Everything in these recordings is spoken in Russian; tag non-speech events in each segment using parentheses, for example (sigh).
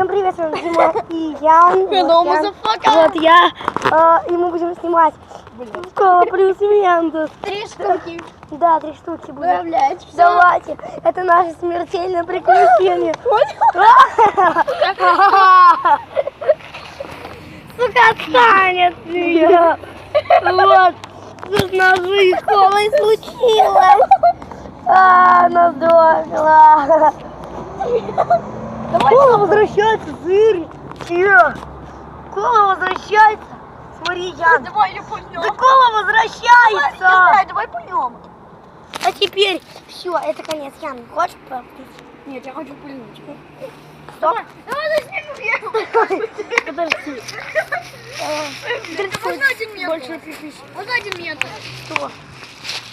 Всем привет, с вами Дима и Ян. Hello, motherfucker. Вот я. А, И мы будем снимать Мендус. Три штуки. Да, три штуки будет. Добавлять. Все. Давайте. Это наше смертельное приключение. Сука, отстань от меня. Вот. Тут ножи с колой случилось. А, она Кола возвращается, зырь. Че? Кола возвращается. Смотри, Ян. Давай я пульнем. Да кола возвращается. Не знаю, давай пульнем. А теперь все, это конец. Ян, хочешь попить? Нет, я хочу пульнуть. Стоп. Давай засниму (laughs) Подожди. Можно один метр? Можно один метр? Что?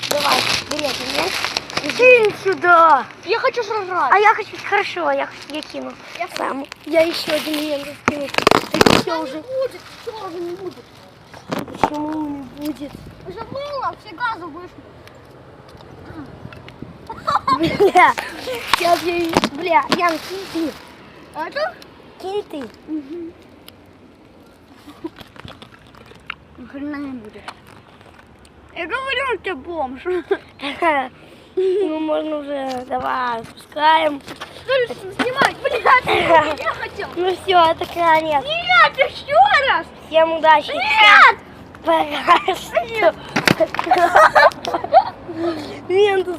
Давай, бери один мяч. Кинь сюда. Я хочу жрать. А я хочу, хорошо, я, я кину. Я Сам. Я еще один мяч скину. Ты все уже. будет. Все уже не будет. Почему не будет? Уже было, все газы вышли. Бля. Сейчас я... Бля, Ян, кинь ты. А это? Кинь ты. Ни хрена не будет. Я говорю, тебя бомж. (laughs) Можно уже, давай, ли снимать? Блядь, (laughs) я хотел. Ну все, это конец. Нет, еще раз. Всем удачи. Нет. Что. (laughs) (laughs) Ментус